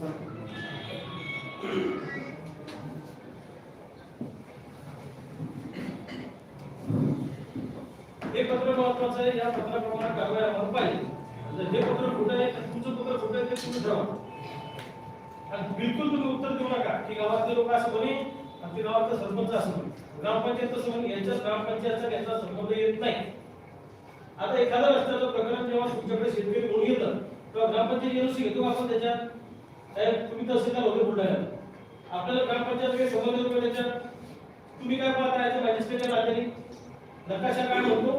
हे पत्र महत्वाचं आहे या पत्राप्रमाणे कारवाई आम्हाला पाहिजे. हे पत्र कुठं आहे तुमचं पत्र कुठं आहे ते तुम्ही ठरवा. आणि बिलकुल तुम्ही उत्तर देऊ नका की गावातले लोक असं म्हणे आमच्या गावातलं सरपंच असं म्हणे. ग्रामपंचायत तसं म्हणे यांच्या ग्रामपंचायतचा याचा संबंध येत नाही. आता एखादा रस्त्याचं प्रकरण जेव्हा तुमच्याकडे शेतकरी म्हणून येतं तेव्हा ग्रामपंचायत एनओसी घेतो आपण त्याच्यात साहेब तुम्ही तहसीलदार होते बुलढाण्यात. आपल्याला ग्रामपंचायत काही येतो का त्याच्यात तुम्ही काय पाहता याच्या मॅजिस्ट्रेटच्या नात्याने? नकाशा काय होतो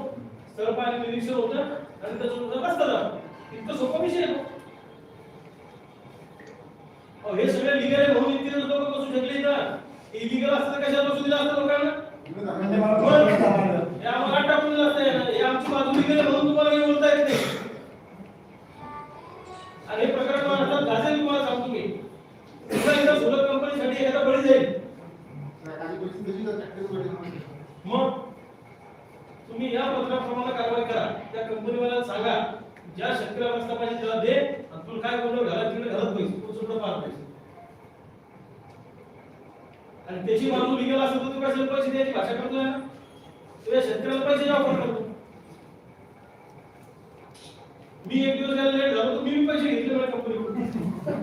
स्थळ पाणी निरीक्षण होतं आणि त्याच्यानुसार रस्ता जातो इतकं सोपा विषय आहे तो. हे सगळे लिगल आहे म्हणून इतके लोक बसू शकले इथं. इलिगल असतं कशाला बसू दिलं असतं लोकांना? हे आम्हाला टाकून दिलं असतं. हे आमची बाजू लिगल म्हणून तुम्हाला काही बोलता येत हे प्रकरण आता गाजेल तुम्हाला सांगतो मी तुमचा इथं सोलर कंपनीसाठी एखादा बळी जाईल. मग तुम्ही या पत्राप्रमाणे कारवाई करा. त्या कंपनीवाल्याला सांगा ज्या शेतकऱ्याला रस्ता पाहिजे त्याला दे आणि तुला काय बोललो घरात तिकडे घरात पैसे तू सुद्धा पार पैसे आणि त्याची बाजू लिगल असेल तर तू कशाला पैसे द्यायची? भाषा करतोय ना? तुझ्या शेतकऱ्याला पैसे ऑफर करतो मी एक दिवस लेट झालो तुम्ही पैसे घेतले मला कंपनीकडून